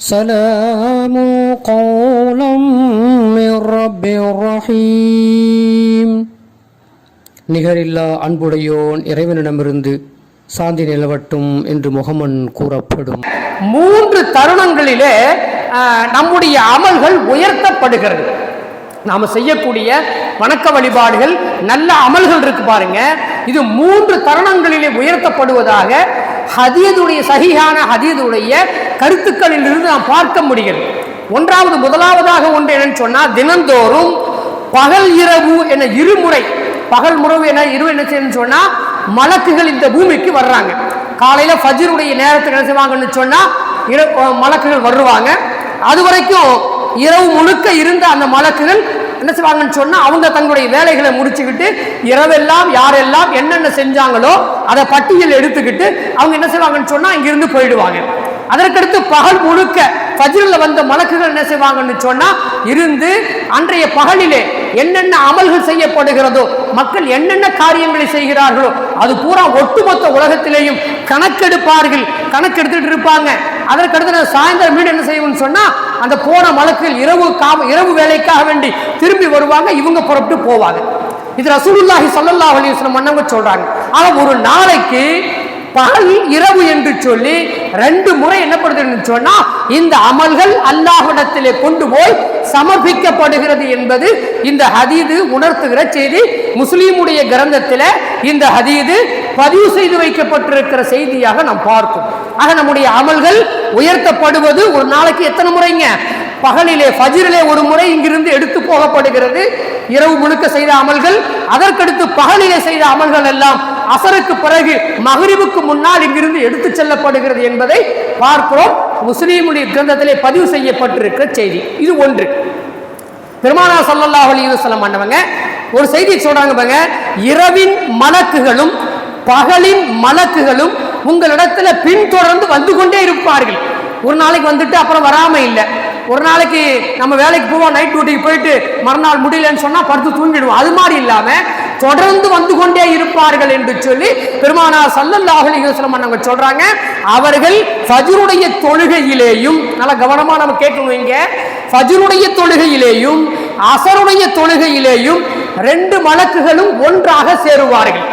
سلام قولا من رب رحيم நிகரில்லா அன்புடையோன் இறைவனிடமிருந்து சாந்தி நிலவட்டும் என்று முகமன் கூறப்படும் மூன்று தருணங்களிலே ஆஹ், நம்முடைய அமல்கள் உயர்த்தப்படுகிறது நாம செய்யக்கூடிய வணக்க வழிபாடுகள் நல்ல அமல்கள் இருக்கு பாருங்க இது மூன்று தருணங்களிலே உயர்த்தப்படுவதாக ஹதியதுடைய சகிஹான ஹதியதுடைய கருத்துக்களில் இருந்து நாம் பார்க்க முடிகிறது. ஒன்றாவது முதலாவதாக ஒன்று என்னன்னு சொன்னா தினந்தோறும் பகல் இரவு என இருமுறை பகல் முறவு என இரவு என்ன செய்யணும்னு சொன்னா மலக்குகள் இந்த பூமிக்கு வர்றாங்க. காலையில ஃபஜருடைய நேரத்துக்கு என்ன செய்வாங்கன்னு சொன்னா இர- மலக்குகள் வருவாங்க. அது வரைக்கும் இரவு முழுக்க இருந்த அந்த மலக்குகள் என்ன செய்வாங்கன்னு சொன்னால் அவங்க தங்களுடைய வேலைகளை முடிச்சுக்கிட்டு இரவெல்லாம் யாரெல்லாம் என்னென்ன செஞ்சாங்களோ அதை பட்டியல் எடுத்துக்கிட்டு அவங்க என்ன செய்வாங்கன்னு சொன்னால் இங்கிருந்து போயிடுவாங்க. அதற்கடுத்து பகல் முழுக்க பஜ்ரில் வந்த மலக்குகள் என்ன செய்வாங்கன்னு சொன்னால் இருந்து அன்றைய பகலிலே என்னென்ன அமல்கள் செய்யப்படுகிறதோ மக்கள் என்னென்ன காரியங்களை செய்கிறார்களோ அது பூரா ஒட்டுமொத்த உலகத்திலேயும் கணக்கெடுப்பார்கள். கணக்கெடுத்துட்டு இருப்பாங்க. அதற்கடுத்து நான் சாயந்தரம் மீண்டும் என்ன செய்வோம்னு சொன்னால் அந்த போன வழக்கில் இரவு கா- இரவு வேலைக்காக வேண்டி திரும்பி வருவாங்க இவங்க புறப்பட்டு போவாங்க. இது ரசூலுல்லாஹி ஸல்லல்லாஹு அலைஹி வஸல்லம் மன்னவங்க சொல்றாங்க. ஆனா ஒரு நாளைக்கு பகல் இரவு என்று சொல்லி ரெண்டு முறை என்ன பண்ணுறதுன்னு சொன்னா இந்த அமல்கள் அல்லாஹிடத்திலே கொண்டு போய் சமர்ப்பிக்கப்படுகிறது என்பது இந்த ஹதீது உணர்த்துகிற செய்தி. முஸ்லீமுடைய கிரந்தத்தில் இந்த ஹதீது பதிவு செய்து வைக்கப்பட்டிருக்கிற செய்தியாக நாம் பார்க்கும். ஆக நம்முடைய அமல்கள் உயர்த்தப்படுவது ஒரு நாளைக்கு எத்தனை முறைங்க? பகலிலே ஃபஜிரிலே ஒரு முறை இங்கிருந்து எடுத்து போகப்படுகிறது. இரவு முழுக்க செய்த அமல்கள் அதற்கடுத்து பகலிலே செய்த அமல்கள் எல்லாம் அசருக்கு பிறகு மகிழ்வுக்கு முன்னால் இங்கிருந்து எடுத்து செல்லப்படுகிறது என்பதை பார்க்கிறோம். முஸ்லீமுடைய கிரந்தத்திலே பதிவு செய்யப்பட்டிருக்கிற செய்தி. இது ஒன்று. பெருமானா ஸல்லல்லாஹு அலிவசலம் வஸல்லம் ஒரு செய்தி சொல்றாங்க பாருங்க. இரவின் மலக்குகளும் பகலின் மலக்குகளும் உங்களிடத்துல பின்தொடர்ந்து வந்து கொண்டே இருப்பார்கள். ஒரு நாளைக்கு வந்துட்டு அப்புறம் வராம இல்லை. ஒரு நாளைக்கு நம்ம வேலைக்கு போவோம் நைட் டியூட்டிக்கு போயிட்டு மறுநாள் முடியலன்னு சொன்னா படுத்து தூங்கிடுவோம். அது மாதிரி இல்லாம தொடர்ந்து வந்து கொண்டே இருப்பார்கள் என்று சொல்லி பெருமானார் ஸல்லல்லாஹு அலைஹி வஸல்லம் அவங்க சொல்றாங்க. அவர்கள் ஃபஜ்ருடைய தொழுகையிலேயும் நல்ல கவனமா நம்ம கேட்கணும் இங்க. ஃபஜ்ருடைய தொழுகையிலேயும் அசருடைய தொழுகையிலேயும் ரெண்டு மலக்குகளும் ஒன்றாக சேருவார்கள்.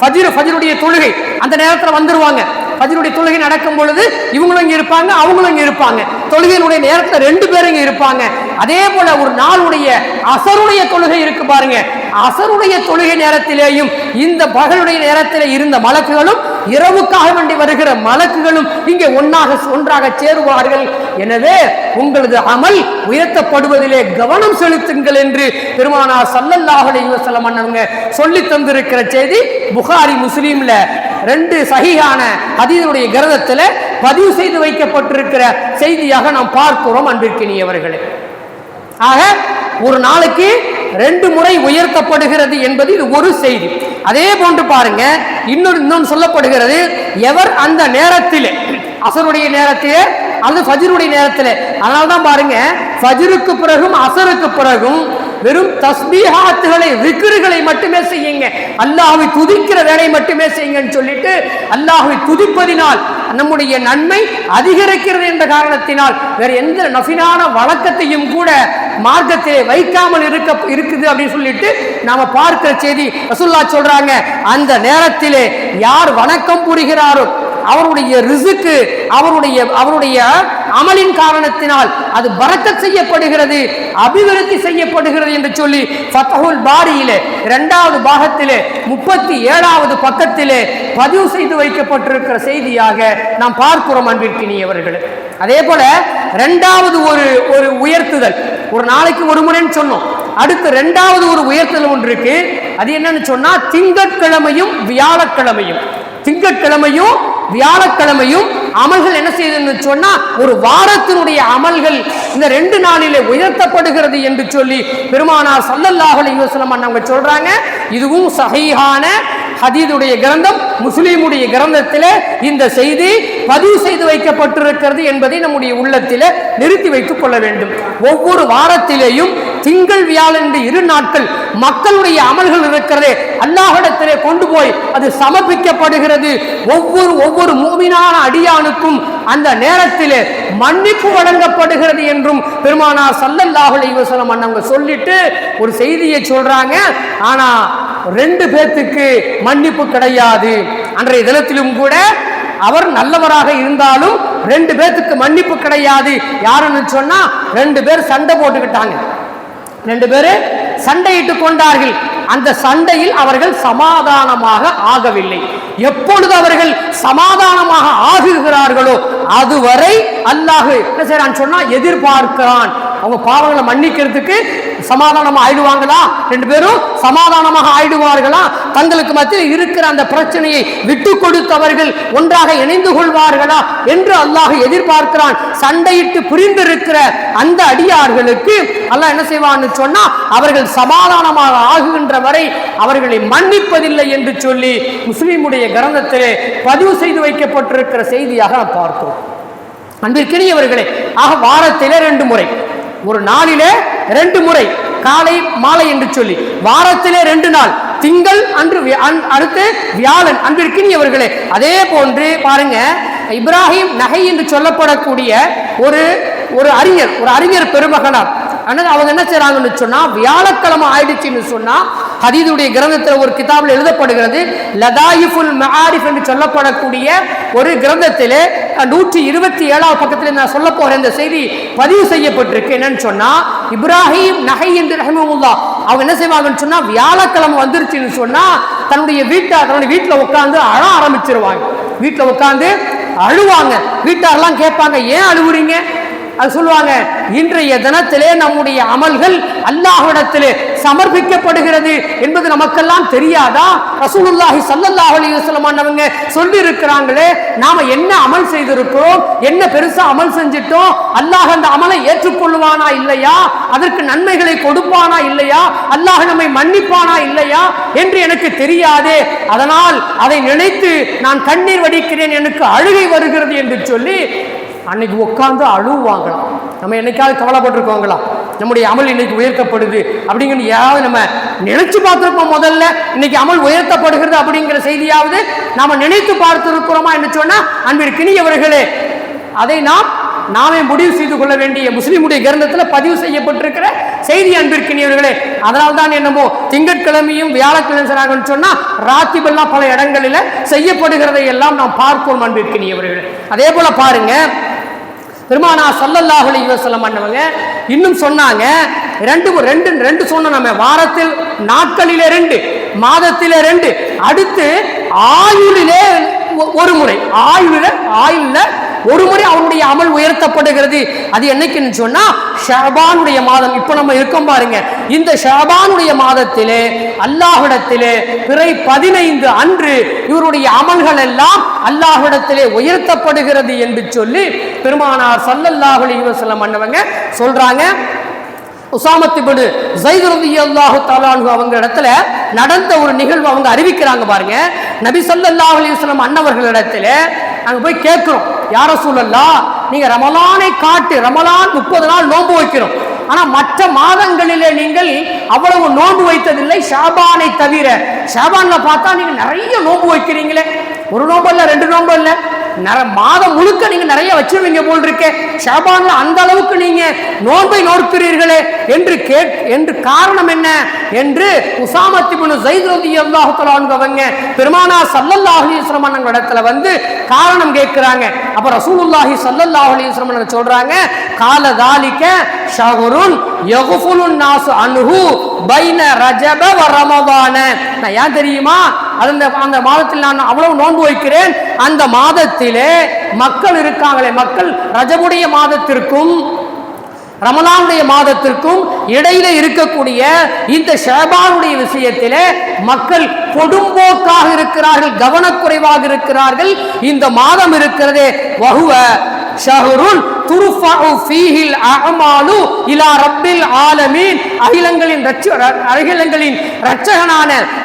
ஃபஜிரு ஃபஜிருடைய தொழுகை. அந்த நேரத்தில் வந்துருவாங்க. ஃபஜிருடைய தொழுகை நடக்கும் பொழுது இவங்களும் இங்கே இருப்பாங்க அவங்களும் இங்கே இருப்பாங்க. தொழுகையினுடைய நேரத்தில் ரெண்டு பேரும் இங்கே இருப்பாங்க. அதே போல ஒரு நாளுடைய அசருடைய தொழுகை இருக்கு பாருங்க. அசருடைய தொழுகை நேரத்திலேயும் இந்த பகலுடைய நேரத்தில் இருந்த மலக்குகளும் இரவுக்காக வேண்டி வருகிற மலக்குகளும் இங்கே ஒன்றாக ஒன்றாக சேருவார்கள். எனவே உங்களது அமல் உயர்த்தப்படுவதிலே கவனம் செலுத்துங்கள் என்று பெருமானார் ஸல்லல்லாஹு அலைஹி மன்னவங்க அண்ணவங்க சொல்லி தந்திருக்கிற செய்தி புகாரி முஸ்லீம்ல ரெண்டு சகிகான அதீதனுடைய கிரதத்தில் பதிவு செய்து வைக்கப்பட்டிருக்கிற செய்தியாக நாம் பார்க்கிறோம் அன்பிற்கினியவர்களே. ஆக ஒரு நாளைக்கு ரெண்டு முறை உயர்த்தப்படுகிறது என்பது இது ஒரு செய்தி. அதே போன்று பாருங்க இன்னொரு இன்னொன்று சொல்லப்படுகிறது எவர் அந்த நேரத்தில் அசருடைய நேரத்திலே அல்லது ஃபஜருடைய நேரத்தில். அதனால தான் பாருங்க ஃபஜருக்கு பிறகும் அசருக்கு பிறகும் வெறும் தஸ்பீஹாத்துகளை விக்கிருகளை மட்டுமே செய்யுங்க. அல்லாஹை துதிக்கிற வேலை மட்டுமே செய்யுங்கன்னு சொல்லிட்டு அல்லாஹை துதிப்பதினால் நம்முடைய நன்மை அதிகரிக்கிறது என்ற காரணத்தினால் வேற எந்த நஃபினான வழக்கத்தையும் கூட மார்க்கத்திலே வைக்காமல் இருக்க இருக்குது அப்படின்னு சொல்லிட்டு நாம பார்க்கிற செய்தி ரசுல்லா சொல்றாங்க. அந்த நேரத்திலே யார் வணக்கம் புரிகிறாரோ அவருடைய ரிசுக்கு அவருடைய அவருடைய அமலின் காரணத்தினால் அது பறக்கத் செய்யப்படுகிறது அபிவிருத்தி செய்யப்படுகிறது என்று சொல்லி ஃபத்தஹுல் பாரியிலே இரண்டாவது பாகத்திலே முப்பத்தி ஏழாவது பக்கத்திலே பதிவு செய்து வைக்கப்பட்டிருக்கிற செய்தியாக நாம் பார்க்கிறோம் அன்பிற்கினியவர்களே அதே போல இரண்டாவது ஒரு ஒரு உயர்த்துதல். ஒரு நாளைக்கு ஒரு முறைன்னு சொன்னோம். அடுத்து ரெண்டாவது ஒரு உயர்த்துதல் ஒன்று இருக்கு. அது என்னன்னு சொன்னா திங்கட்கிழமையும் வியாழக்கிழமையும். திங்கட்கிழமையும் வியாழக்கிழமையும் அமல்கள் என்ன செய்யுதுன்னு சொன்னா ஒரு வாரத்தினுடைய அமல்கள் இந்த ரெண்டு நாளிலே உயர்த்தப்படுகிறது என்று சொல்லி பெருமானார் ஸல்லல்லாஹு அலைஹி வஸல்லம் அவங்க சொல்றாங்க. இதுவும் சகையான ஹதீதுடைய கிரந்தம் முஸ்லீமுடைய கிரந்தத்தில் இந்த செய்தி பதிவு செய்து வைக்கப்பட்டிருக்கிறது என்பதை நம்முடைய உள்ளத்தில் நிறுத்தி வைத்துக் கொள்ள வேண்டும். ஒவ்வொரு வாரத்திலேயும் திங்கள் வியாழன் என்று இரு நாட்கள் மக்களுடைய அமல்கள் இருக்கிறதே அல்லாஹிடத்திலே கொண்டு போய் அது சமர்ப்பிக்கப்படுகிறது. ஒவ்வொரு ஒவ்வொரு மூமினான அடியானுக்கும் அந்த நேரத்திலே மன்னிப்பு வழங்கப்படுகிறது என்றும் பெருமானார் சல்லல்லாஹு யோசனம் அண்ணவங்க சொல்லிட்டு ஒரு செய்தியை சொல்றாங்க. ஆனா ரெண்டு பேர்த்துக்கு மன்னிப்பு கிடையாது. அன்றைய தினத்திலும் கூட அவர் நல்லவராக இருந்தாலும் ரெண்டு பேர்த்துக்கு மன்னிப்பு கிடையாது. யாருன்னு சொன்னா ரெண்டு பேர் சண்டை போட்டுக்கிட்டாங்க. ரெண்டு பேரு சண்டையிட்டு கொண்டார்கள். அந்த சண்டையில் அவர்கள் சமாதானமாக ஆகவில்லை. எப்பொழுது அவர்கள் சமாதானமாக ஆகுகிறார்களோ அதுவரை அல்லாஹ் என்ன செய்யறான் சொன்னா எதிர்பார்க்கிறான். அவங்க பாவங்களை மன்னிக்கிறதுக்கு சமாதானமா ஆயிடுவாங்களா? ரெண்டு பேரும் சமாதானமாக ஆயிடுவார்களா? தங்களுக்கு மத்தியில் இருக்கிற அந்த பிரச்சனையை விட்டு கொடுத்தவர்கள் ஒன்றாக இணைந்து கொள்வார்களா என்று அல்லாஹ் எதிர்பார்க்கிறான். சண்டையிட்டு புரிந்திருக்கிற அந்த அடியார்களுக்கு அல்லாஹ் என்ன செய்வான்னு சொன்னா அவர்கள் சமாதானமாக ஆகுகின்ற வரை அவர்களை மன்னிப்பதில்லை என்று சொல்லி முஸ்லீமுடைய கிரந்தத்திலே பதிவு செய்து வைக்கப்பட்டிருக்கிற செய்தியாக நாம் பார்த்தோம். அன்பிற்கினியவர்களே ஆக வாரத்திலே ரெண்டு முறை ஒரு நாளிலே ரெண்டு முறை காலை மாலை என்று சொல்லி வாரத்திலே ரெண்டு நாள் திங்கள் அன்று அடுத்து வியாழன். அன்பிற்கினியவர்களே அதே போன்று பாருங்க இப்ராஹிம் நகை என்று சொல்லப்படக்கூடிய ஒரு ஒரு அறிஞர் ஒரு அறிஞர் பெருமகனார் ஆனால் அவங்க என்ன செய்கிறாங்கன்னு சொன்னா வியாழக்கிழமை ஆயிடுச்சுன்னு சொன்னா ஹதீதுடைய கிரந்தத்தில் ஒரு கிதாபில் எழுதப்படுகிறது லதாயிஃபுல் மஹாரிஃப் என்று சொல்லப்படக்கூடிய ஒரு கிரந்தத்திலே நூற்றி இருபத்தி ஏழாவது பக்கத்தில் நான் சொல்ல போகிற இந்த செய்தி பதிவு செய்யப்பட்டிருக்கு. என்னன்னு சொன்னா இப்ராஹிம் நகை என்று ரஹமுல்லா அவங்க என்ன செய்வாங்கன்னு சொன்னா வியாழக்கிழமை வந்துருச்சுன்னு சொன்னா தன்னுடைய வீட்டை தன்னுடைய வீட்டில் உட்காந்து அழ ஆரம்பிச்சிருவாங்க. வீட்டில் உட்காந்து அழுவாங்க. வீட்டாரெல்லாம் கேட்பாங்க ஏன் அழுவுறீங்க? அது சொல்லுவாங்க இன்றைய தினத்திலே நம்முடைய அமல்கள் அல்லாஹ்விடத்திலே சமர்ப்பிக்கப்படுகிறது என்பது நமக்கெல்லாம் தெரியாதா? ரசூலுல்லாஹி ஸல்லல்லாஹு அலைஹி வஸல்லம் சொல்லி இருக்கிறாங்களே நாம என்ன அமல் செய்திருக்கிறோம் என்ன பெருசா அமல் செஞ்சிட்டோம் அல்லாஹ் அந்த அமலை ஏற்றுக்கொள்வானா இல்லையா? அதற்கு நன்மைகளை கொடுப்பானா இல்லையா? அல்லாஹ் நம்மை மன்னிப்பானா இல்லையா? என்று எனக்கு தெரியாதே. அதனால் அதை நினைத்து நான் கண்ணீர் வடிக்கிறேன் எனக்கு அழுகை வருகிறது என்று சொல்லி அன்னைக்கு உட்காந்து அழுவாங்களாம். நம்ம என்னைக்காவது கவலைப்பட்டிருக்கோங்களா? நம்முடைய அமல் இன்னைக்கு உயர்த்தப்படுது அப்படிங்கிறது யாராவது நம்ம நினைச்சு பார்த்துருப்போம் முதல்ல. இன்னைக்கு அமல் உயர்த்தப்படுகிறது அப்படிங்கிற செய்தியாவது நாம நினைத்து பார்த்திருக்கிறோமா என்று சொன்னா அன்பிற்கினியவர்களே அதை நாம் நாமே முடிவு செய்து கொள்ள வேண்டிய முஸ்லீமுடைய கிரந்தத்தில் பதிவு செய்யப்பட்டிருக்கிற செய்தி அன்பிற்கினியவர்களே. அதனால் தான் என்னமோ திங்கட்கிழமையும் வியாழக்கிழமை சொன்னால் சொன்னா ராத்திபெல்லாம் பல இடங்களில் செய்யப்படுகிறதை எல்லாம் நாம் பார்ப்போம் அன்பிற்கினியவர்களே. அதே போல பாருங்க பெருமானா சல்லல்லாஹு அலைஹி வஸல்லம் பண்ணவங்க இன்னும் சொன்னாங்க ரெண்டு ரெண்டு ரெண்டு சொன்ன நம்ம. வாரத்தில் நாட்களிலே ரெண்டு மாதத்திலே ரெண்டு. அடுத்து ஆயுளிலே ஒரு முறை. ஆயுளில் ஆயுளில் ஒரு முறை அவனுடைய அமல் உயர்த்தப்படுகிறது. அது என்னைக்குன்னு சொன்னா ஷாபானுடைய மாதம். இப்போ நம்ம இருக்கோம் பாருங்க. இந்த ஷாபானுடைய மாதத்திலே அல்லாஹிடத்திலே பிறை பதினைந்து அன்று இவருடைய அமல்கள் எல்லாம் அல்லாஹிடத்திலே உயர்த்தப்படுகிறது என்று சொல்லி பெருமானார் சல்லல்லாஹ் அலைஹி அண்ணவங்க சொல்றாங்க. உசாமத்திபடு ஜைது அல்லாஹு தஆலாஹு அவங்க இடத்துல நடந்த ஒரு நிகழ்வு அவங்க அறிவிக்கிறாங்க பாருங்க. நபி ஸல்லல்லாஹு அலைஹி அன்னவர்கள் இடத்துல நாங்கள் போய் கேட்கிறோம். யார சூழல்லா நீங்க ரமலானை காட்டு ரமலான் முப்பது நாள் நோன்பு வைக்கிறோம் ஆனா மற்ற மாதங்களிலே நீங்கள் அவ்வளவு நோன்பு வைத்ததில்லை ஷாபானை தவிர. ஷாபான்ல பார்த்தா நீங்க நிறைய நோன்பு வைக்கிறீங்களே. ஒரு நோன்பு இல்ல ரெண்டு நோன்பு இல்லை. மாதம் முழுக்க நீங்க நிறைய வச்சிருவீங்க போல் இருக்கே ஷாபான்ல அந்த அளவுக்கு நீங்க நோன்பை நோக்கிறீர்களே என்று கேட் என்று காரணம் என்ன? என்று உசாமத்திபுனு ஜெயித் ரலியல்லாஹு தஆலா அவங்க பெருமானா ஸல்லல்லாஹு அலைஹி இடத்துல வந்து காரணம் கேட்கிறாங்க. அப்ப ரசூலுல்லாஹி ஸல்லல்லாஹு அலைஹி சொல்றாங்க கால தாலிக்க ஷஹருன் யகுஃபுலுன் நாசு அனுஹு பைன ரஜப வரமதான நான் ஏன் தெரியுமா? அந்த அந்த மாதத்தில் நான் அவ்வளவு நோன்பு வைக்கிறேன். அந்த மாதத்திலே மக்கள் இருக்காங்களே மக்கள் ரஜமுடைய மாதத்திற்கும் ரமலானுடைய மாதத்திற்கும் இடையில இருக்கக்கூடிய இந்த ஷேபானுடைய விஷயத்திலே மக்கள் கொடும்போக்காக இருக்கிறார்கள் கவனக்குறைவாக இருக்கிறார்கள். இந்த மாதம் இருக்கிறதே வகுவ ஷஹருன் துருஃபஉ ஃபீஹில் அஅமாலு இலா ரப்பில் ஆலமீன். அகிலங்களின் அகிலங்களின்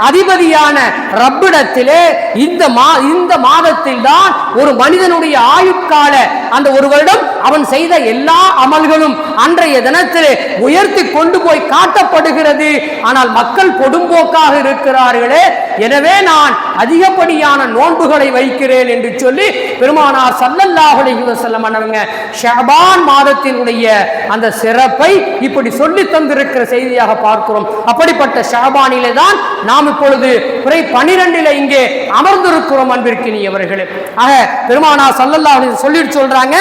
அதிபதியான ரப்பிடத்திலே இந்த மா இந்த மாதத்தில் தான் ஒரு மனிதனுடைய ஆயுட்கால அந்த ஒரு வருடம் அவன் செய்த எல்லா அமல்களும் அன்றைய தினத்திலே உயர்த்தி கொண்டு போய் காட்டப்படுகிறது. ஆனால் மக்கள் கொடும்போக்காக இருக்கிறார்களே எனவே நான் அதிகப்படியான நோன்புகளை வைக்கிறேன் என்று சொல்லி பெருமானார் சல்லல்லாஹு அலைஹி வஸல்லம் அன்னவங்க மாதத்தினுடைய அந்த சிறப்பை இப்படி சொல்லி தந்திருக்கிற செய்தியாக பார்க்கிறோம். அப்படிப்பட்ட ஷஅபானிலே தான் நாம் இப்பொழுது பிறை பனிரெண்டில் இங்கே அமர்ந்திருக்கிறோம் அன்பிற்கினியவர்களே ஆக பெருமானா சல்லல்லா அலைஹி சொல்லிட்டு சொல்றாங்க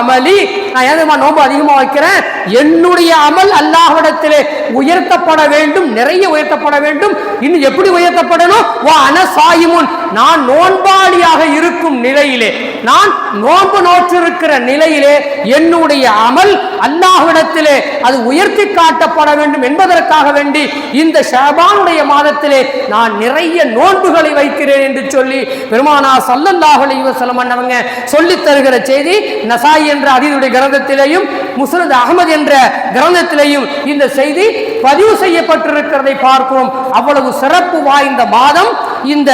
அமலி. நான் ஏதமா நோன்பு அதிகமா வைக்கிறேன்? என்னுடைய அமல் அல்லாஹ்விடத்திலே உயர்த்தப்பட வேண்டும் நிறைய உயர்த்தப்பட வேண்டும். இன்னும் எப்படி உயர்த்தப்படணும்? வா அனசாயிமுன் நான் நோன்பாளியாக இருக்கும் நிலையிலே நான் நோன்பு நோற்றிருக்கிற நிலையிலே என்னுடைய அமல் அல்லாஹ்விடத்திலே அது உயர்த்தி காட்டப்பட வேண்டும் என்பதற்காக வேண்டி இந்த ஷபானுடைய மாதத்திலே நான் நிறைய நோன்புகளை வைக்கிறேன் என்று சொல்லி பெருமானா சல்லல்லாஹு அலைஹி அண்ணவங்க சொல்லி சொல்லித் தருகிற செய்தி நசாய் என்ற அதிதுடைய கிரந்தத்திலேயும் முசரத் அகமது என்ற கிரந்தத்திலேயும் இந்த செய்தி பதிவு செய்யப்பட்டிருக்கிறதை பார்க்கிறோம். அவ்வளவு சிறப்பு வாய்ந்த மாதம் இந்த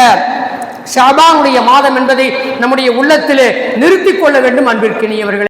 ஷாபானுடைய மாதம் என்பதை நம்முடைய உள்ளத்திலே நிறுத்திக் கொள்ள வேண்டும் அன்பிற்கினியவர்கள்.